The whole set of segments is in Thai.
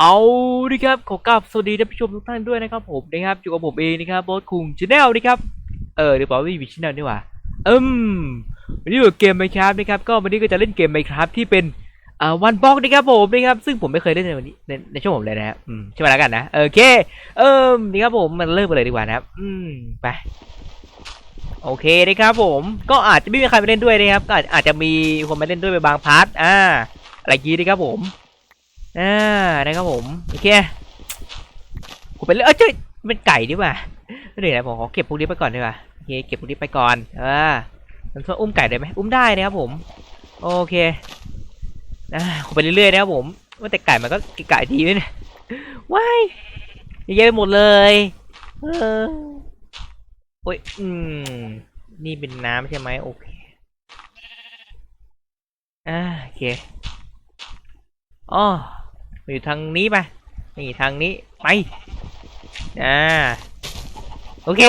เอาดีครับขอกราบสวัสดีท่านผู้ชมทุกท่านด้วยนะครับผมนะครับอยู่กับผมเองนะครับบอสคุงชาแนลนะครับเออเดี๋ยวบอกว่มีชแนลนี่หว่าอืมวันนี้อยู่เกมไมครับนะครับก็วันนี้ก็จะเล่นเกมไมครับที่เป็นอ่าวันบล็อกนะครับผมนะครับซึ่งผมไม่เคยเล่นในวันนี้ในในช่วงผมเลยนะครับอืมใช่ไหมแล้วกันนะโอเคเอิมนี่ครับผมมันเริ่มกันเลยดีกว่านะครับอืมไปโอเคนะครับผมก็อาจจะไม่มีใครมาเล่นด้วยนะครับก็อาจจะมีคนมาเล่นด้วยไปบางพาร์ทอ่าอะไรอย่างงี้นะครับผม อ่านะครับผมโอเคกูไปเลยเออเจ้ยเป็นไก่ดีกว่าเดี๋ยวนะผมขอเก็บพวกนี้ไปก่อนดีกว่าโอเคเก็บพวกนี้ไปก่อนอ่ามันช่วยอุ้มไก่ได้ไหมอุ้มได้นะครับผม โอเคอ่ากูไปเรื่อยๆนะครับผมว่าแต่ไก่มันก็ไก่ดีเนี่ยว้ายเยอะแยะไปหมดเลยเออโอ้ยอืมนี่เป็นน้ำใช่ไหมโอเคอ่าโอเคอ๋อ อยู่ทางนี้ไปนี่ทางนี้ไปอ่าโอเค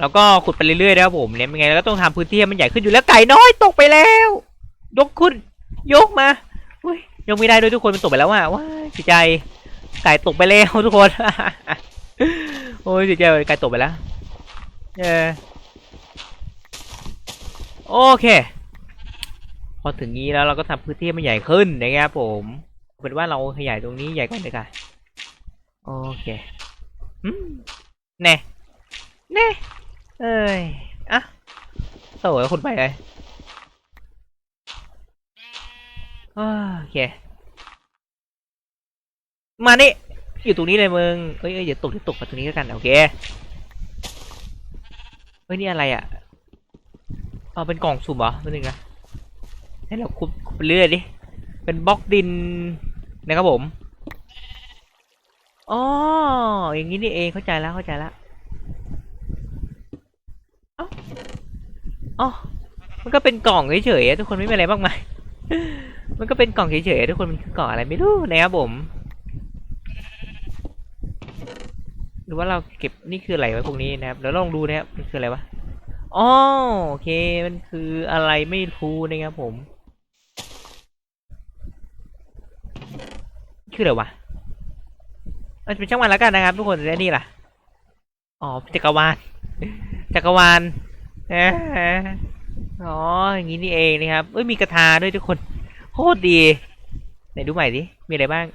แล้วก็ขุดไปเรื่อยๆนะครับผมเนี่ยยังไงเราก็ต้องทำพื้นที่ให้มันใหญ่ขึ้นอยู่แล้วไก่น้อยตกไปแล้ว ยกขึ้น ยกมาอุ้ยยกไม่ได้ด้วยทุกคนมันตกไปแล้วอะว้าเสียใจไก่ตกไปแล้วทุกคนโอ้ยเสียใจไก่ตกไปแล้วเออโอเค พอถึงนี้แล้วเราก็ทำพื้นที่ให้มันใหญ่ขึ้นนะครับผม เป็นว่าเราขยายตรงนี้ใหญ่ก่อนเลยค่ะโอเคอืมแน่แน่เอ้ยอะโถ่คุณไปเลยโอเค มานี่อยู่ตรงนี้เลยมึงเอ้ยเอ้ยอย่าตกอย่าตกมาตรงนี้แล้วกันโอเคเฮ้ยนี่อะไรอะอ๋อเป็นกล่องสุ่มเหรอไม่นึงนะให้เราคุบคุบไปเรื่อยดิเป็นบล็อกดิน นะครับผมอ๋ออย่างนี้นี่เองเข้าใจแล้วเข้าใจแล้วเอ๋อมันก็เป็นกล่องเฉยๆทุกคนไม่มีอะไรมากมายมันก็เป็นกล่องเฉยๆทุกคนมันคือกล่องอะไรไม่รู้นะครับผมหรือว่าเราเก็บนี่คืออะไรไว้พวกนี้นะครับเดี๋ยวลองดูนะครับมันคืออะไรวะอ๋อโอเคมันคืออะไรไม่รู้นะครับผม ชื่ออะไรวะมันเป็นช่างวันแล้วกันนะครับ ทุกคนและนี่ล่ะ อ๋อจักรวาลจักรวาลเอ๋ออย่างนี้นี่เองนะครับเอ้ยมีกระทาด้วยทุกคนโคตรดีไหนดูใหม่ดิมีอะไรบ้าง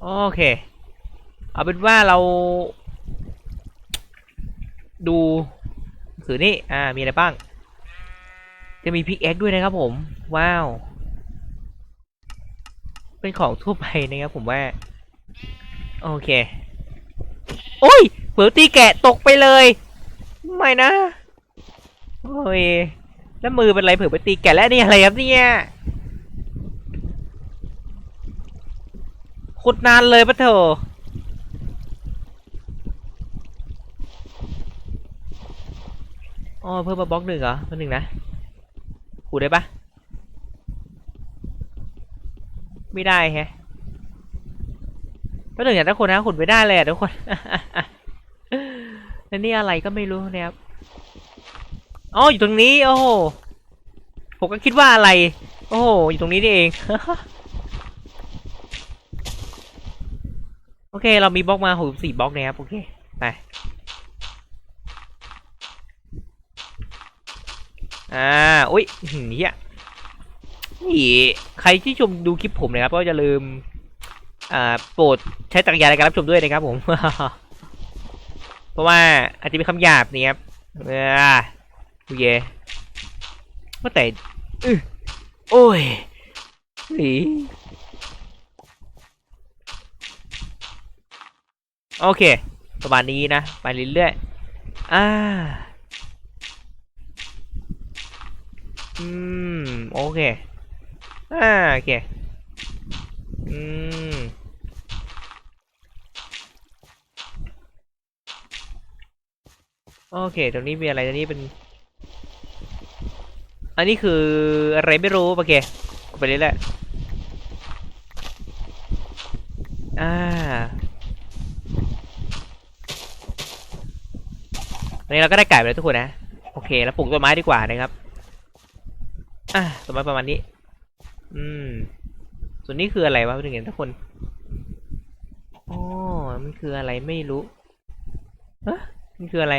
โอเค เอาเป็นว่าเรา ดูหนังสือนี่อ่ามีอะไรบ้าง จะมีพิกแอคด้วยนะครับผม ว้าว เป็นของทั่วไปนะครับผมว่า โอเค โอ้ยเผลอตีแกะตกไปเลย ไม่นะ โอ้ย แล้วมือเป็นไรเผลอไปตีแกะแล้วนี่อะไรครับเนี่ยขุดนานเลยปะเถอะอ๋อเพิ่มมาบล็อกหนึ่งเหรอเพิ่มหนึ่งนะขุดได้ปะ ไม่ได้แฮะก็หนึ่งอย่างทุกคนนะขุดไม่ได้เลยทุกคนแล้วนี่อะไรก็ไม่รู้นะครับอ๋ออยู่ตรงนี้ โอ้โหผมก็คิดว่าอะไร โอ้โหอยู่ตรงนี้นี่เองโอเคเรามีบล็อกมาหกสี่บล็อกนะครับโอเคไปอ่าอุ้ยเฮีย นี่ใครที่ชมดูคลิปผมนะครับ ก็จะลืม อ่า โปรดใช้จักรยานในการรับชมด้วยนะครับผม เพราะว่าอาจจะมีคำหยาบนี่ครับเออโอเคว่าแต่อื้อโอ้ยนี่โอเค ประมาณนี้นะ ไปเรื่อยๆ อ่า อืม โอเค อ่าโอเค อืม โอเค ตรงนี้มีอะไรตรงนี้เป็น อันนี้คืออะไรไม่รู้โอเคไปเรื่อยๆอ่าอันนี้เราก็ได้ไก่ไปแล้วทุกคนนะ โอเค แล้วปลูกต้นไม้ดีกว่านะครับ อ่าต้นไม้ประมาณนี้ อืม ส่วนนี้คืออะไรวะถึงเห็นทุกคนอ๋อมันคืออะไรไม่รู้เอะมันคืออะไร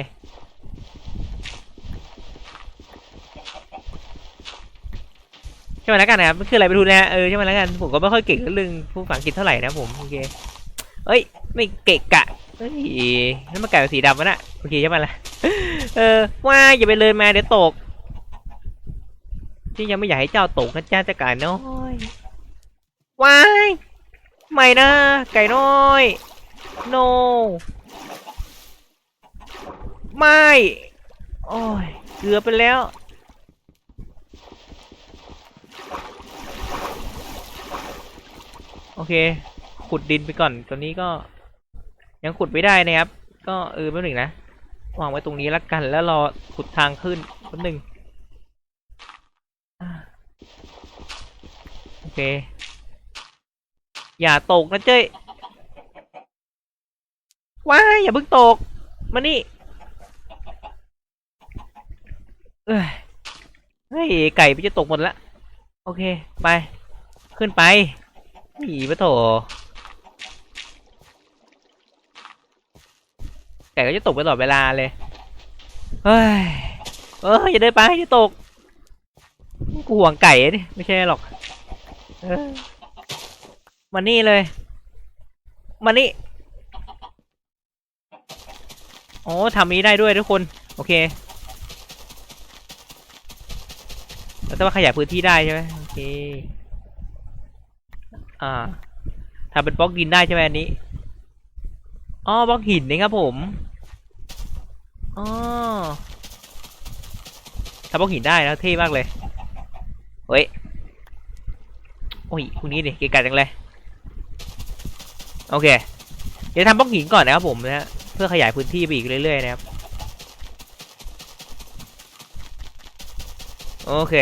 ใช่ไหมแล้วกันนะครับมันคืออะไรไปดูนะ เออใช่ไหมแล้วกัน ผมก็ไม่ค่อยเก่งเรื่องภาษาอังกฤษเท่าไหร่นะผมโอเคเอ้ย ไม่เกะกะเฮ้ยนั่นมันไก่เป็นสีดำวะน่ะโอเคใช่ไหมล่ะ เออว่าอย่าไปเลยมาเดี๋ยวตก ที่ยังไม่อยากให้เจ้าตกนะจ้าจะไก่น้อยว้ายไม่นะ ไก่น้อย no ไม่ โอ้ย เกือบไปแล้ว โอเค ขุดดินไปก่อน ตอนนี้ก็ ยังขุดไม่ได้นะครับ ก็เออแป๊บหนึ่งนะ วางไว้ตรงนี้แล้วกัน แล้วรอขุดทางขึ้นแป๊บหนึ่งอ่าโอ เค อย่าตกนะเจ้ยว้ายอย่าเพิ่งตก มานี่เอ้ยเฮ้ยไก่ไปจะตกหมดละ โอเค ไป ขึ้นไปหนีปะโถไก่ก็จะตกไปตลอดเวลาเลย เฮ้ย เอออย่าเดินไปอย่าตกกูห่วงไก่นี่ไม่ใช่หรอก มานี่เลย มานี่ โอ้ทำนี้ได้ด้วยทุกคน โอเคแล้วแต่ว่าขยายพื้นที่ได้ใช่ไหมโอเค อ่าทำเป็นบล็อกดินได้ใช่ไหมอันนี้ อ๋อบล็อกหินนี่ครับผม อ๋อทำบล็อกหินได้แล้วเท่มากเลย เฮ้ย โอ้ยพวกนี้ดิเกะกะจังเลยโอเค เดี๋ยวทำบล็อกหินก่อนนะครับผมนะฮะเพื่อขยายพื้นที่ไปอีกเรื่อยๆนะครับโอเค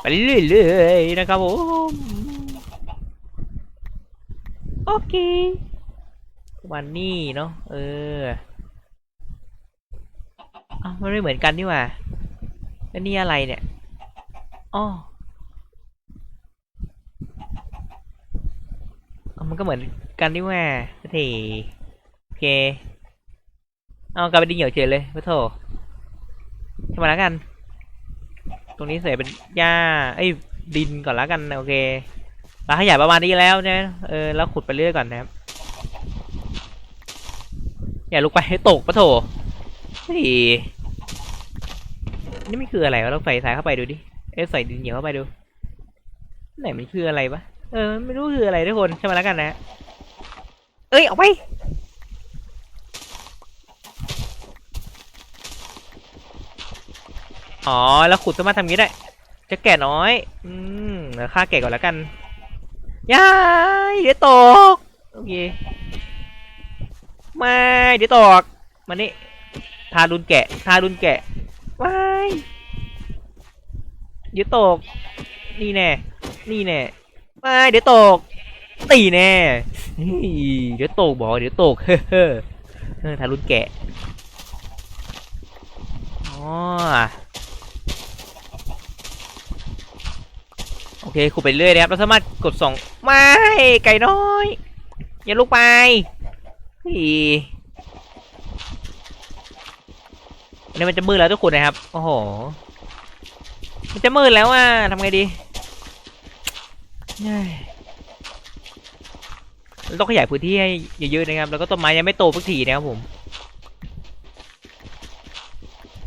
ไปเรื่อยๆนะครับผมโอเควันนี้เนาะเอออ้าวมันไม่เหมือนกันนี่หว่าแล้วนี่อะไรเนี่ยอ๋ออ้าว มันก็เหมือนกันนี่หว่าโถโอเค เอากลายเป็นดินเหนียวเฉยเลยพระโถใช่ไมแล้วกัน ตรงนี้ใส่เป็นหญ้าเอ้ยดินก่อนแล้วกันโอเคเราขยายประมาณนี้แล้วนะเออแล้วขุดไปเรื่อยก่อนนะครับ อย่าลุกไปให้ตกปะโถเฮ้ยนี่ไม่คืออะไรวะเราใส่สายเข้าไปดูดิ เอ๊ะใส่ดินเหนียวเข้าไปดู ไหนมันคืออะไรวะ เออ ไม่รู้คืออะไรทุกคนใช่ไหมแล้วกันนะ เอ้ย ออกไป อ๋อ แล้วขุดสามารถทำอย่างนี้ได้ จะแก่น้อย อืมเดี๋ยวฆ่าแก่ก่อนแล้วกันยายเดี๋ยวตก โอเค ไม่เดี๋ยวตก มานี่ทารุนแกะ ทารุนแกะไม่เดี๋ยวตก นี่แน่ นี่แน่ ไม่เดี๋ยวตก ตีแน่เดี๋ยวตกบอกเดี๋ยวตก เฮ้อทารุนแกะอ๋อโอเคขุดไปเรื่อยนะครับ เราสามารถกดส่องไม่ไก่น้อย อย่าลุกไปอีนนี้มันจะมืดแล้วทุกคนนะครับ โอ้โห มันจะมืดแล้วอะทำไงดี ต้องขยายพื้นที่ให้เยอะๆนะครับ แล้วก็ต้นไม้ยังไม่โตสักทีนะครับผม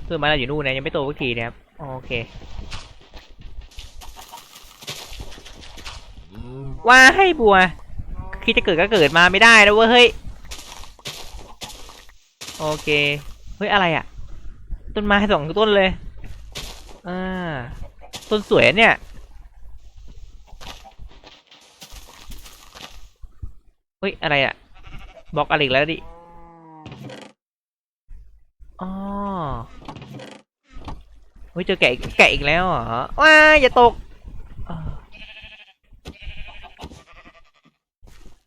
ต้นไม้เราอยู่นู่นนะยังไม่โตสักทีนะครับโอเคว่าให้บัว คิดจะเกิดก็เกิดมาไม่ได้แล้วเว้ยเฮ้ยโอเคเฮ้ยอะไรอะ่ะ ต้นไม้สองต้นเลยอ่าต้นสวยเนี่ย เฮ้ย อะไรอะบล็อกอะไรอีกแล้วดิอ๋อเฮ้ยเจอแกะแกะอีกแล้วเหรอว้าอย่าตก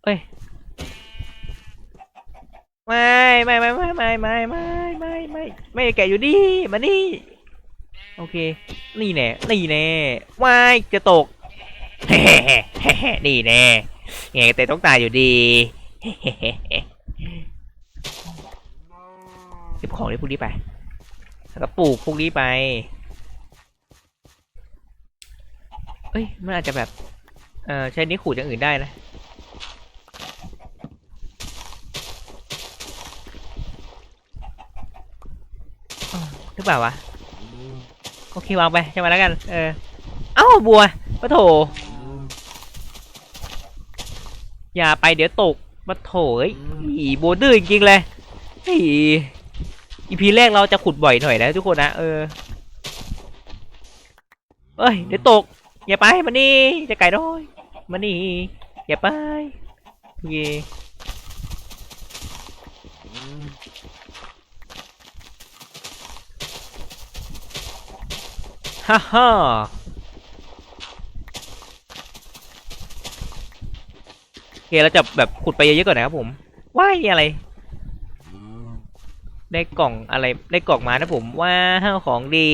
เอ้ยไม่ไม่ไม่ไม่ไม่ไม่ไม่ไม่ไม่ไม่แกะอยู่ดิมานี่โอเค นี่แน่นี่แน่ว้ายจะตกเฮ้ๆนี่แน่ ไงแต่ต้องตายอยู่ดีเก็บของในพวกนี้ไป แล้วก็ปลูกพวกนี้ไปเอ้ย มันอาจจะแบบ เอ่อใช้นิ้วขูดอย่างอื่นได้นะ หรือเปล่าวะ โอเควางไปใช่ไหมแล้วกัน เออ เอ้าบัวปะโถ อย่าไปเดี๋ยวตกปะโถอยอีบัวดื้อจริงๆเลยอีอีพีแรกเราจะขุดบ่อยหน่อยนะทุกคนนะเออเอ้ยเดี๋ยวตก อย่าไปมานี่จะไก่ด้อยมานี่อย่าไปโอเคฮ่าฮ่าโอ เคเราจะแบบขุดไปเยอะๆก่อนนะครับผมว้ายอะไร ได้กล่องอะไรได้กล่องมานะผมว้าวของดี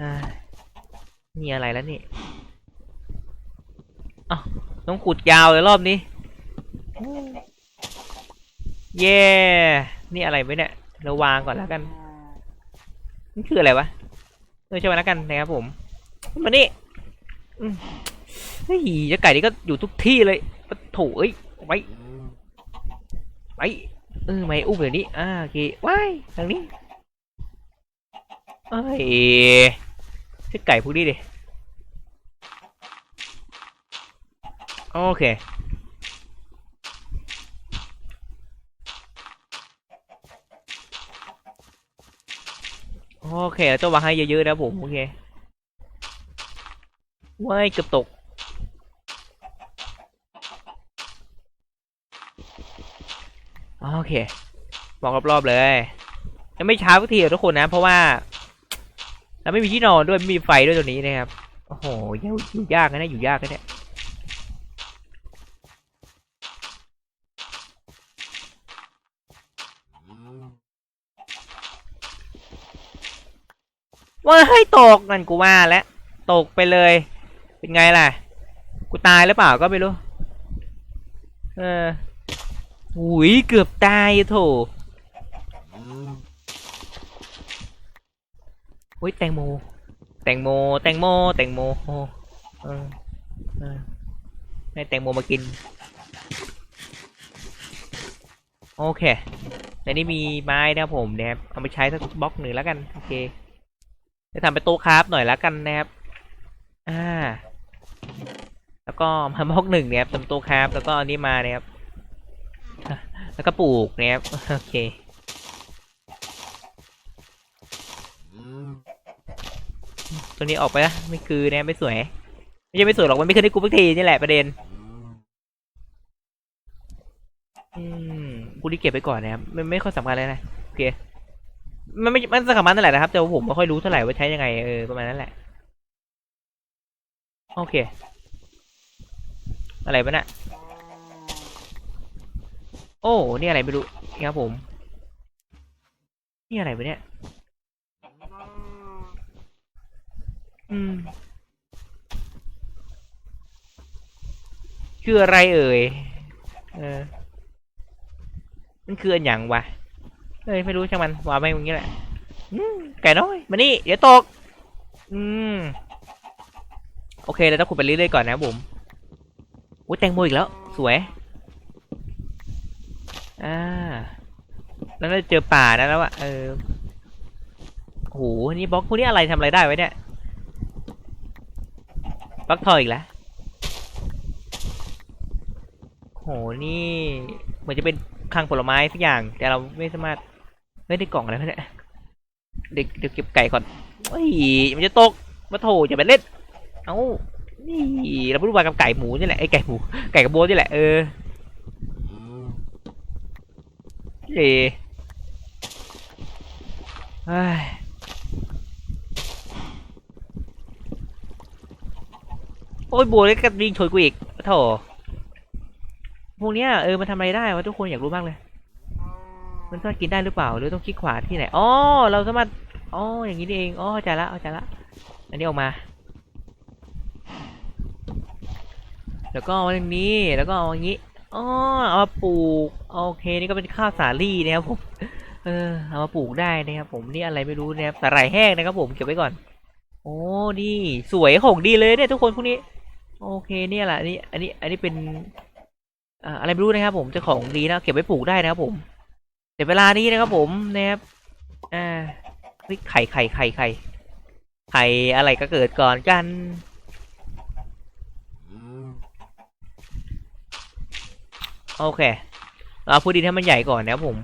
อ่ามีอะไรแล้วนี่อ้าวต้องขุดยาวเลยรอบนี้ เย้นี่อะไรไว้เนี่ยเราวางก่อนแล้วกันนี่คืออะไรวะเออใช่ไหมแล้วกันนะครับผมมานี่เฮ้ยเจ้าไก่นี่ก็อยู่ทุกที่เลย โถเอ้ยไว้ไว้เออไม่อุ้มเดี๋ยวนี้อ่าโอเคว้ทางนี้เอ้ยเจ้าไก่พวกนี้ดิโอเคโอเคเราต้องวางให้เยอะๆนะผมโอเคว้ายเกือบตก โอเค มองรอบๆเลย ยังไม่ช้าสักทีอะทุกคนนะ เพราะว่าเราไม่มีที่นอนด้วยไม่มีไฟด้วยตัวนี้นะครับ โอ้โหอยู่อยู่ยากนะเนี่ยอยู่ยากนะเนี่ยว่าให้ตกนั่นกูว่าแล้วตกไปเลย เป็นไงล่ะ กูตายหรือเปล่าก็ไม่รู้ เออ หุยเกือบตายโถอุ้ยแตงโม แตงโม แตงโม แตงโมโอ้เออเออให้แตงโมมากิน โอเคในนี้มีไม้นะผมนะครับ เอาไปใช้สักบล็อกหนึ่งแล้วกัน โอเค จะทำเป็นโต๊ะคราฟหน่อยแล้วกันนะครับ อ่า แล้วก็มาบล็อกหนึ่งนี่ยครับทำโต๊ะคราฟแล้วก็อันนี้มาเนี่ยครับ แล้วก็ปลูกเนี่ยครับโอเคตัวนี้ออกไปนะไม่คือเนี่ยไม่สวยไม่ใช่ไม่สวยหรอกมันไม่ขึ้นให้กูสักทีนี่แหละประเด็นอืมกูรีเก็บไปก่อนนะครับมันไม่ค่อยสำคัญเลยนะโอเคมันไม่มันสำคัญนั่นแหละนะครับแต่ว่าผมไม่ค่อยรู้เท่าไหร่ว่าใช้ยังไงเออประมาณนั้นแหละโอเค อะไรวะเนี่ย โอ้นี่อะไรไม่รู้นี่ครับผมนี่อะไรวะเนี่ยอืมคืออะไรเอ่ยเออมันคืออันหยังวะเอ้ยไม่รู้ช่างมันว่าไม่อย่างนี้แหละอืมไก่น้อยมานี่เดี๋ยวตก อืมโอเคเราต้องขุดไปเรื่อยๆก่อนนะผมอุ้ยแตงโมอีกแล้ว สวย อ่า แล้วเราเจอป่านะแล้วอะเออโหนี่บล็อกพวกนี้อะไรทำอะไรได้ไว้เนี่ยบล็อกทอยอีกแล้วโหนี่เหมือนจะเป็นคลังผลไม้สักอย่าง แต่เราไม่สามารถไม่ได้กล่องอะไรเนี่ยเด็กเดี๋ยวเก็บไก่ก่อนเฮ้ยมันจะตกมาโถจะไปเล่น เอ้านี่เราพูดว่ากับไก่หมูนี่แหละไอ้ไก่หมูไก่กระโบนี่แหละเออ เย่เฮ้ยโอ้ยบัวเลยก็วิ่งชนกูอีกโถพวกเนี้ยเออมันทำอะไรได้วะทุกคนอยากรู้มากเลย มันสามารถกินได้หรือเปล่า หรือต้องคลิกขวาที่ไหนอ๋อเราสามารถอ๋ออย่างนี้นี่เองอ๋อเข้าใจละเข้าใจละ อันนี้ออกมา แล้วก็เอาอันนี้แล้วก็เอาอย่างนี้ อ๋อเอามาปลูกโอเคนี่ก็เป็นข้าวสาลี่นะครับผมเออเอามาปลูกได้นะครับผมนี่อะไรไม่รู้นะครับสาหร่ายแห้งนะครับผมเก็บไว้ก่อน โอ้นี่สวยของดีเลยเนี่ยทุกคนพวกนี้ โอเคเนี่ยแหละอันนี้อันนี้อันนี้เป็นอะไรไม่รู้นะครับ ผมจะของดีนะเก็บไว้ปลูกได้นะครับผมแต่เวลานี้นะครับผมนะครับอ่าไข่ไข่ไข่ไข่ไข่อะไรก็เกิดก่อนกัน โอเค เราพูดดินให้มันใหญ่ก่อนนะผม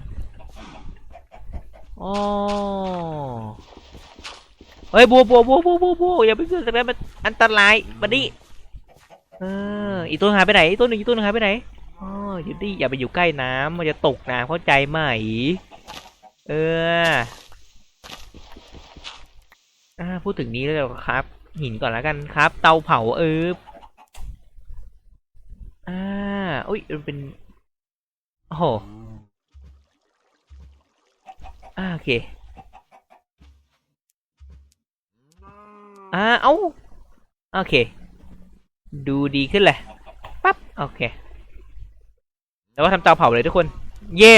อ๋อเฮ้ยบัวบัวบัวบัวบัวบัวอย่าไปขึ้นตรงนั้นมันอันตรายมาดิเอออีกตัวหายไปไหนอีกตัวหนึ่งอีกตัวหนึ่งหายไปไหนอ๋ออยู่ดิอย่าไปอยู่ใกล้น้ำมันจะตกน้ำเข้าใจไหมเอออ่าพูดถึงนี้แล้วครับ หินก่อนแล้วกันครับ เตาเผาเอออ่าอุ้ยมันเป็น โอ้โหอ่าโอเค อ่า เอาโอเค ดูดีขึ้นเลยปั๊บ โอเค แล้วก็ทำเตาเผาเลยทุกคน เย่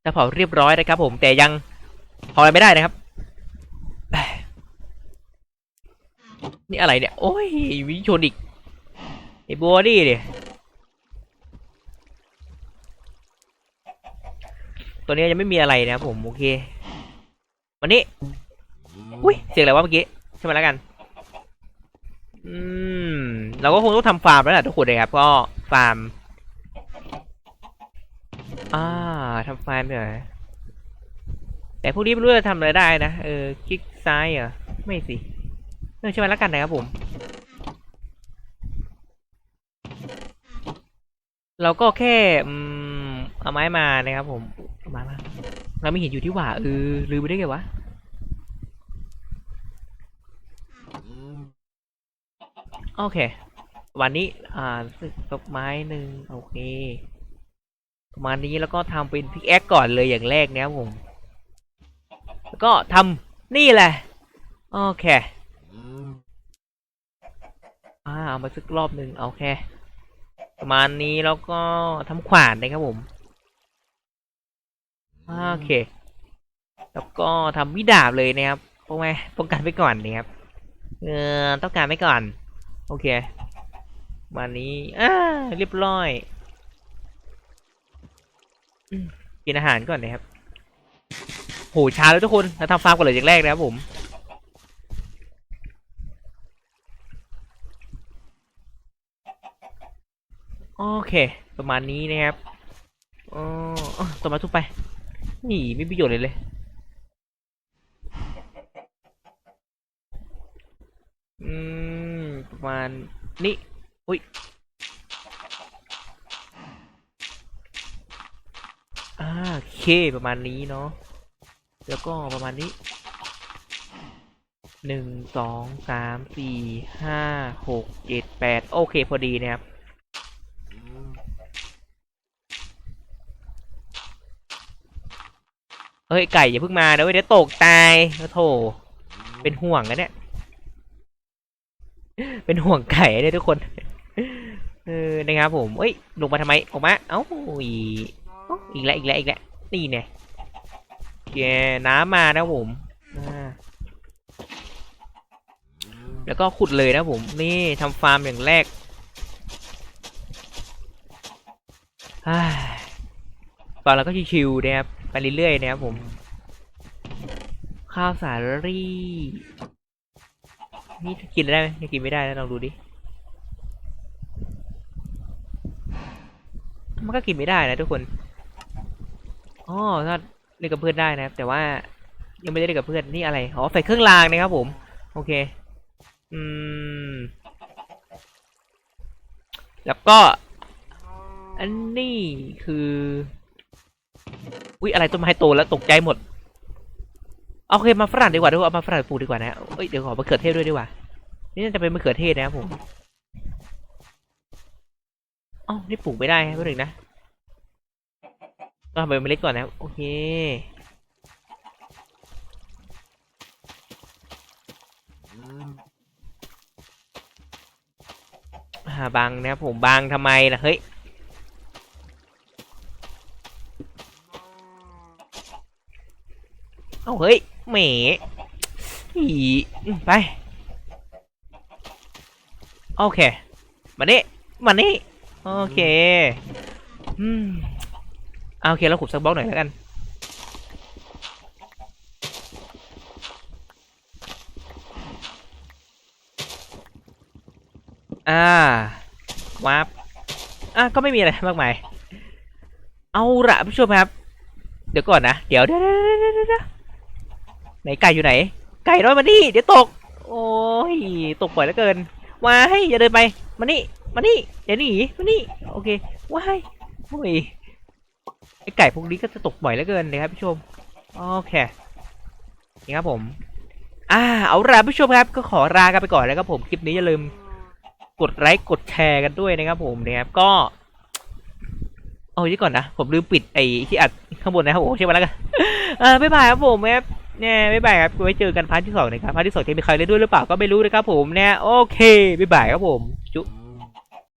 เตาเผาเรียบร้อยนะครับผม แต่ยังเผาอะไรไม่ได้นะครับ นี่อะไรเนี่ย โอ้ยวิชนอีก อ้บัวดิเนี่ยตัวนี้ยังไม่มีอะไรนะครับผมโอเค วันนี้ อุ้ยเสียงอะไรวะเมื่อกี้ใช่ไหมแล้วกัน อืม เราก็คงต้องทำฟาร์มแล้วแหละทุกคนเลยครับ ก็ฟาร์ม อ่าทำฟาร์มเหรแต่พวกนี้ไม่รู้จะทำอะไรได้นะ เออ คลิกซ้ายเหรอ ไม่สิเออใช่ไหมแล้วกันนะครับผม เราก็แค่อืมเอาไม้มานะครับ ผมเอาไม้มาเราไม่เห็นอยู่ที่หว่าเออลืมไปได้ไงวะโอเค วันนี้อ่าสึกตกไม้หนึ่งโอเคประมาณนี้แล้วก็ทำเป็นพิกแอคก่อนเลยอย่างแรกนะครับผมแล้วก็ทำนี่แหละโอเคอ่าเอามาสักรอบหนึ่งโอเค ประมาณนี้แล้วก็ทำขวานนะครับผมอ่าโอเค แล้วก็ทำวิดาบเลยนะครับเพราะไงป้องกันไว้ก่อนนะครับเออต้องการไว้ก่อน โอเคประมาณนี้อ่าเรียบร้อยอืมกินอาหารก่อนนะครับโหช้าแล้วทุกคนเราทำฟาร์มก่อนเลยอย่างแรกนะครับผม โอเค ประมาณนี้นะครับอ๋อต่อมาทุบไป นี่ไม่ประโยชน์เลยเลยอืมประมาณนี้อุ้ยอ่าโอเคประมาณนี้เนาะแล้วก็ประมาณนี้หนึ่งสองสามสี่ห้าหกเจ็ดแปดโอเคพอดีนะครับ เฮ้ยไก่อย่าเพิ่งมาเดี๋ยวเดี๋ยวตกตายโอ้โถเป็นห่วงนะเนี่ย เป็นห่วงไก่เนี่ยทุกคน เออนะครับผมเอ้ยลงมาทำไมออกมาเอ้าอีกแล้วอีกแล้วอีกแล้วนี่เนี่ยแกน้ำมานะผมแล้วก็ขุดเลยนะผมนี่ทำฟาร์มอย่างแรกฟาร์มเราก็ชิวๆนะครับ ไปเรื่อยๆนะครับผม ข้าวสาลี่ นี่กินได้ไหมยังกินไม่ได้นะลองดูดิ มันก็กินไม่ได้นะทุกคน อ๋อถ้าเล่นกับเพื่อนได้นะครับ แต่ว่ายังไม่ได้เล่นกับเพื่อนนี่อะไร อ๋อใส่เครื่องรางนะครับผม โอเค อืม แล้วก็ อันนี้คือ อุ้ยอะไรต้นไม้โตแล้วตกใจหมดโอเคมาฝรั่งดีกว่าดี๋ยวเอามาฝรั่งปลูกดีกว่านะเอ้ยเดี๋ยวขอมะเขือเทศด้วยดีกว่า นี่น่าจะเป็นมะเขือเทศนะครับผมอ๋อนี่ปลูกไม่ได้ครับเพื่อนนะก็ทำเป็นเมล็ดก่อนนะโอเคอ่าบังนะครับผมบังทำไมล่ะเฮ้ย เอาเฮ้ยแหมอีไป โอเค มานี่มานี่โอเคอืมเอาโอเคแล้วขุดสักบล็อกหน่อยแล้วกัน อ่าวาร์ปอะก็ไม่มีอะไรมากมาย เอาละผู้ชมครับ เดี๋ยวก่อนนะ เดี๋ยวเดี๋ยวเดี๋ยว ไหนไก่อยู่ไหน ไก่น้อยมานี่เดี๋ยวตก โอ้ยตกบ่อยเหลือเกินว้ายอย่าเดินไปมานี่มานี่อย่าหนีมานี่โอเคว้ายโอ้ยไอไก่พวกนี้ก็จะตกบ่อยเหลือเกินนะครับผู้ชมโอเคนี่ครับผม อ่า เอาละผู้ชมครับ ก็ขอลากันไปก่อนแล้วครับผมคลิปนี้อย่าลืมกดไลค์กดแชร์กันด้วยนะครับ ผมนะครับก็ เอาที่ก่อนนะผมลืมปิดไอ้ที่อัดข้างบนนะครับผมเช็คมาแล้วกันเออบ๊ายบายครับผมครับ เนี่ยบ๊ายบายครับไว้เจอกันพาร์ทที่สองนะครับพาร์ทที่สองจะมีใครเล่นด้วยหรือเปล่าก็ไม่รู้นะครับผมเนี่ยโอเคบ๊ายบายครับผมจุ